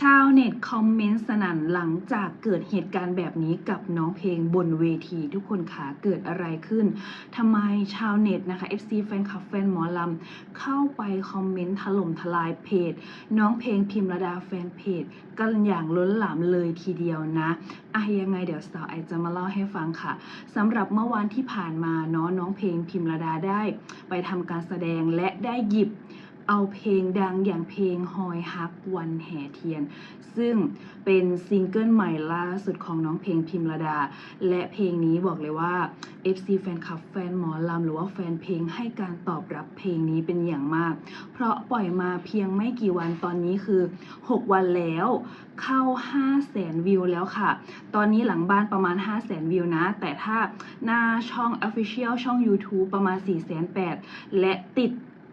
ชาวเน็ตคอมเมนต์สนั่นหลังจากเกิดเหตุการณ์แบบนี้กับน้องเพลงบนเวทีทุกคนขาเกิดอะไรขึ้นทำไมชาวเน็ตนะคะ FC แฟนคลับแฟนหมอลำเข้าไปคอมเมนต์ถล่มทลายเพจ น้องเพลงพิมระดาแฟนเพจกันอย่างล้นหลามเลยทีเดียวนะอะยังไงเดี๋ยวสาวไอจะมาเล่าให้ฟังค่ะสำหรับเมื่อวานที่ผ่านมาเนาะน้องเพลงพิมระดาได้ ไปทำการแสดงและได้หยิบ เอาเพลงดังอย่างเพลงฮอยฮักวันแห่เทียน ซึ่งเป็นซิงเกิลใหม่ล่าสุดของน้องเพลงพิมระดา และเพลงนี้บอกเลยว่า FC แฟนคลับแฟนหมอลำหรือว่าแฟนเพลงให้การตอบรับเพลงนี้เป็นอย่างมาก เพราะปล่อยมาเพียงไม่กี่วันตอนนี้คือ 6 วันแล้วเข้า5แสนวิวแล้วค่ะ ตอนนี้หลังบ้านประมาณ5แสนวิวนะ แต่ถ้าหน้าช่อง Official ช่อง YouTube ประมาณ 4 8 0 0 0และติด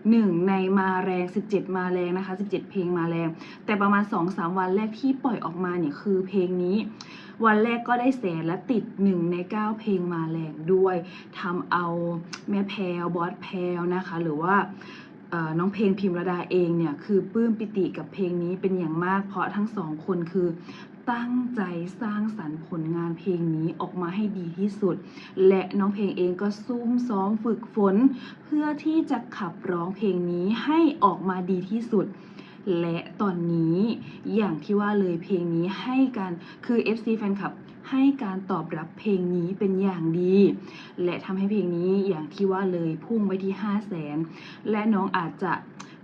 1ในมาแรง 17 มาแรงนะคะ 17 เพลงมาแรง แต่ประมาณ 2-3 วันแรกที่ปล่อยออกมาเนี่ยคือเพลงนี้ วันแรกก็ได้แสนและติด 1 ใน 9 เพลงมาแรงด้วยทำเอาแม่แพลวบอสแพลวนะคะ หรือว่าน้องเพลงพิมระดาเองเนี่ยคือปลื้มปิติกับเพลงนี้เป็นอย่างมาก เพราะทั้งสองคนคือ ตั้งใจสร้างสรรค์ผลงานเพลงนี้ออกมาให้ดีที่สุด และน้องเพลงเองก็ซุ่มซ้อมฝึกฝน เพื่อที่จะขับร้องเพลงนี้ให้ออกมาดีที่สุด และตอนนี้อย่างที่ว่าเลยเพลงนี้ให้การคือ FC แฟนคลับให้การตอบรับเพลงนี้เป็นอย่างดี และทำให้เพลงนี้อย่างที่ว่าเลยพุ่งไปที่ 5 0 0แสนและน้องอาจจะ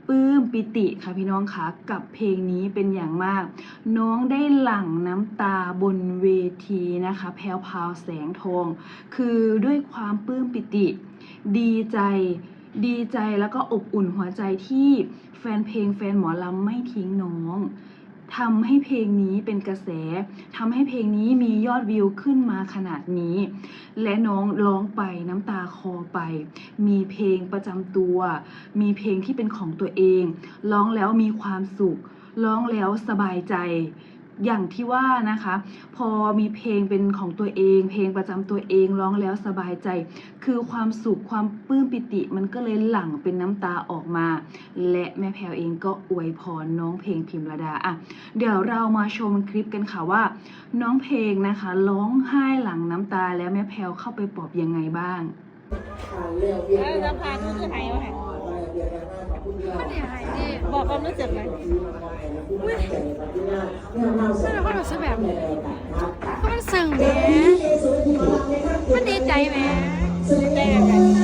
ปลื้มปิติค่ะพี่น้องคะกับเพลงนี้เป็นอย่างมาก น้องได้หลั่งน้ำตาบนเวทีนะคะแพลวพราวแสงทอง คือด้วยความปลื้มปิติ ดีใจดีใจแล้วก็อบอุ่นหัวใจที่แฟนเพลงแฟนหมอลำไม่ทิ้งน้อง ทำให้เพลงนี้เป็นกระแสทำให้เพลงนี้มียอดวิวขึ้นมาขนาดนี้ และน้องร้องไปน้ำตาคอไป มีเพลงประจำตัว มีเพลงที่เป็นของตัวเอง ร้องแล้วมีความสุข ร้องแล้วสบายใจ อย่างที่ว่านะคะ พอมีเพลงเป็นของตัวเอง เพลงประจำตัวเองร้องแล้วสบายใจ คือความสุขความปลื้มปิติ มันก็เลยหลั่งเป็นน้ำตาออกมา และแม่แพลวเองก็อวยพรน้องเพลงพิมระดาอะเดี๋ยวเรามาชมคลิปกันค่ะว่า น้องเพลงนะคะร้องไห้หลั่งน้ำตาแล้วแม่แพลวเข้าไปปลอบยังไงบ้างเออจะพาทุกคนหายเอาหาย มันหายดิบอกความรู้สึกไหมอุ้ยมันเป็นความรู้สึกแบบก็มันซึ้งแหมมันดีใจแหมดีใจแบบไหน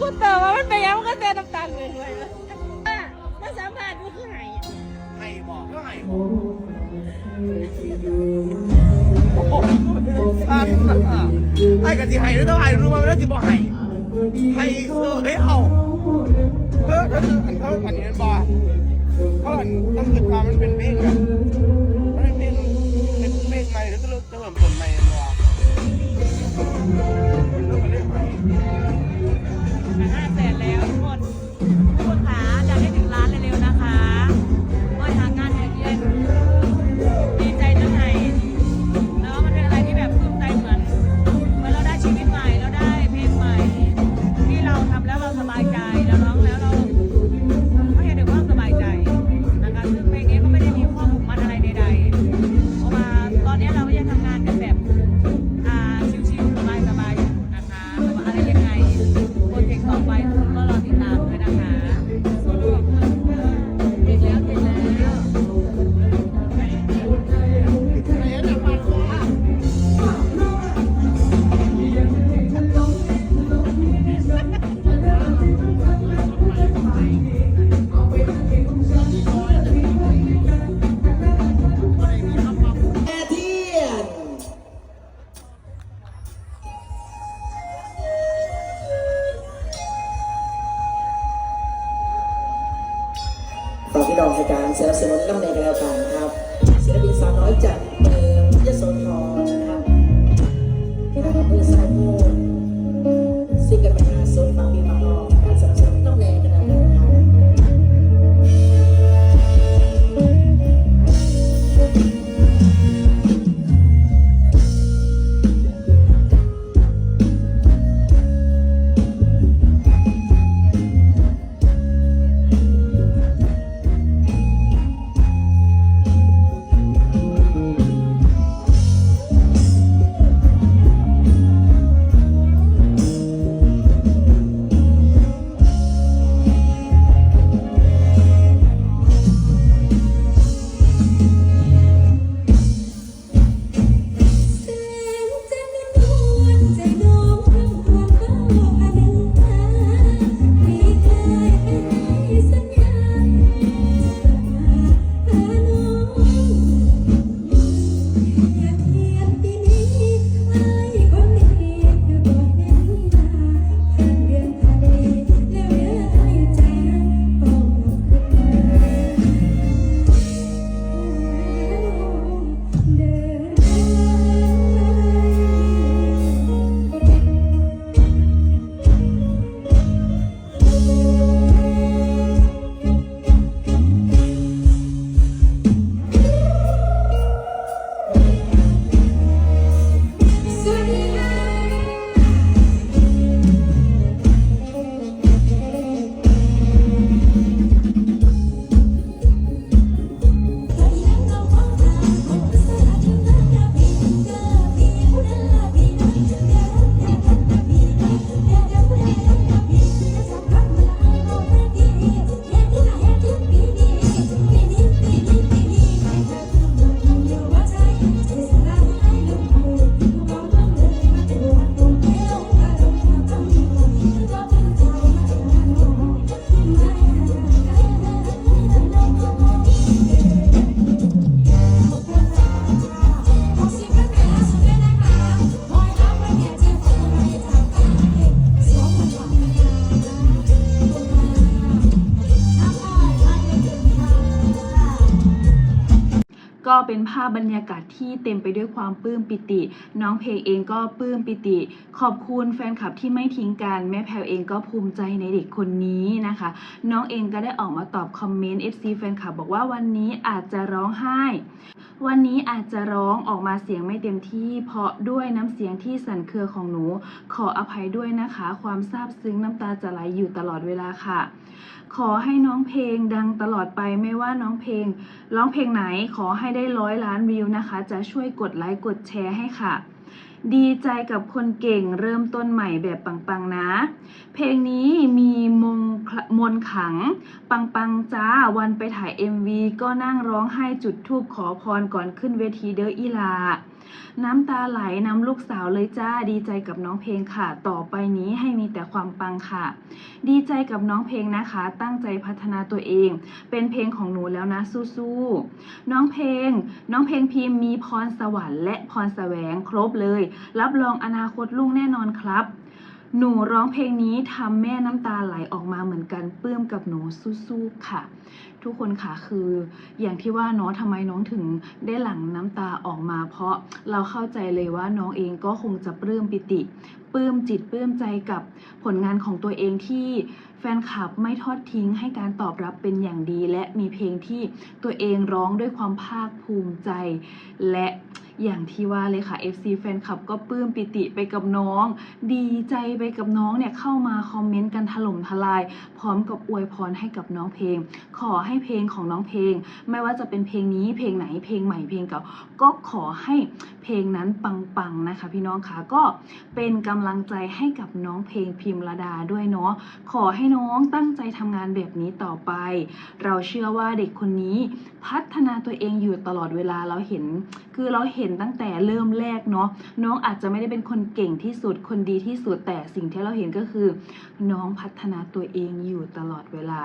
กูเติมว่ามันไปยังมันก็เต้นน้ำตาเลยด้วยมันสามารถดูคือหายไห้บอกก็ไห้บอกไอ้กะทิไห้หรือต้องไห้รู้ไหมว่าที่บอกไห้ ไห้เออเฮ้ยเอาเออถ้าคืออันเขาอันนี้มันบอกเขาอันต้องคือความมันเป็นเพลงแบบ นับสนุนน้ำในกันแล้วกันครับศิลปินสาวน้อยจากเมือง ก็เป็นภาพบรรยากาศที่เต็มไปด้วยความปลื้มปิติ น้องเพลงเองก็ปลื้มปิติ ขอบคุณแฟนคลับที่ไม่ทิ้งกัน แม่แพลวเองก็ภูมิใจในเด็กคนนี้นะคะ น้องเองก็ได้ออกมาตอบคอมเมนต์ FC แฟนคลับบอกว่าวันนี้อาจจะร้องไห้ วันนี้อาจจะร้องออกมาเสียงไม่เต็มที่ เพราะด้วยน้ำเสียงที่สั่นเครือของหนู ขออภัยด้วยนะคะ ความซาบซึ้งน้ำตาจะไหลอยู่ตลอดเวลาค่ะ ขอให้น้องเพลงดังตลอดไปไม่ว่าน้องเพลง ร้องเพลงไหนขอให้ได้ร้อยล้านวิวนะคะ จะช่วยกดไลค์กดแชร์ให้ค่ะ ดีใจกับคนเก่งเริ่มต้นใหม่แบบปังๆนะ เพลงนี้มีมงคลมนขัง ปังๆจ้าวันไปถ่าย MV ก็นั่งร้องไห้จุดทูบขอพรก่อนขึ้นเวทีเด้ออีลา น้ำตาไหลนำลูกสาวเลยจ้าดีใจกับน้องเพลงค่ะ ต่อไปนี้ให้มีแต่ความปังค่ะ ดีใจกับน้องเพลงนะคะ ตั้งใจพัฒนาตัวเอง เป็นเพลงของหนูแล้วนะสู้ๆน้องเพลง น้องเพลงพิมพ์มีพรสวรรค์และพรแสวงครบเลย รับรองอนาคตลุ่งแน่นอนครับ หนูร้องเพลงนี้ทำแม่น้ำตาไหลออกมาเหมือนกันปลื้มกับหนูสู้ๆค่ะ ทุกคนค่ะคืออย่างที่ว่าเนาะทำไมน้องถึงได้หลั่งน้ำตาออกมา เพราะเราเข้าใจเลยว่าน้องเองก็คงจะปลื้มปิติปลื้มจิตปลื้มใจกับผลงานของตัวเองที่แฟนคลับไม่ทอดทิ้งให้การตอบรับเป็นอย่างดี และมีเพลงที่ตัวเองร้องด้วยความภาคภูมิใจ และ อย่างที่ว่าเลยค่ะ FC แฟนคลับก็ปลื้มปิติไปกับน้อง ดีใจไปกับน้องเนี่ยเข้ามาคอมเมนต์กันถล่มทลาย พร้อมกับอวยพรให้กับน้องเพลง ขอให้เพลงของน้องเพลง ไม่ว่าจะเป็นเพลงนี้เพลงไหนเพลงใหม่เพลงเก่าก็ขอให้เพลงนั้นปังๆนะคะ พี่น้องคะก็เป็นกำลังใจให้กับน้องเพลงพิมระดาด้วยเนาะขอให้น้องตั้งใจทำงานแบบนี้ต่อไป เราเชื่อว่าเด็กคนนี้พัฒนาตัวเองอยู่ตลอดเวลาเราเห็น คือเราเห็นตั้งแต่เริ่มแรกเนาะน้องอาจจะไม่ได้เป็นคนเก่งที่สุดคนดีที่สุดแต่สิ่งที่เราเห็นก็คือ น้องพัฒนาตัวเองอยู่ตลอดเวลา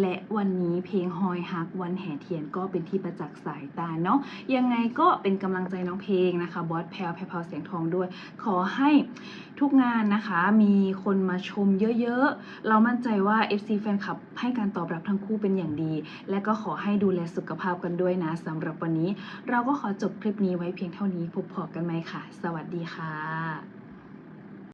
และวันนี้เพลงฮอยฮักวันแห่เทียนก็เป็นที่ประจักษ์สายตาเนาะยังไงก็เป็นกำลังใจน้องเพลงนะคะบอสแพลวแพลวเสียงทองด้วย ขอให้ทุกงานนะคะมีคนมาชมเยอะๆ เรามั่นใจว่า FC แฟนคลับให้การตอบรับทั้งคู่เป็นอย่างดี และก็ขอให้ดูแลสุขภาพกันด้วยนะสำหรับวันนี้ เราก็ขอจบคลิปนี้ไว้เพียงเท่านี้พบพอกันไหมค่ะ สวัสดีค่ะ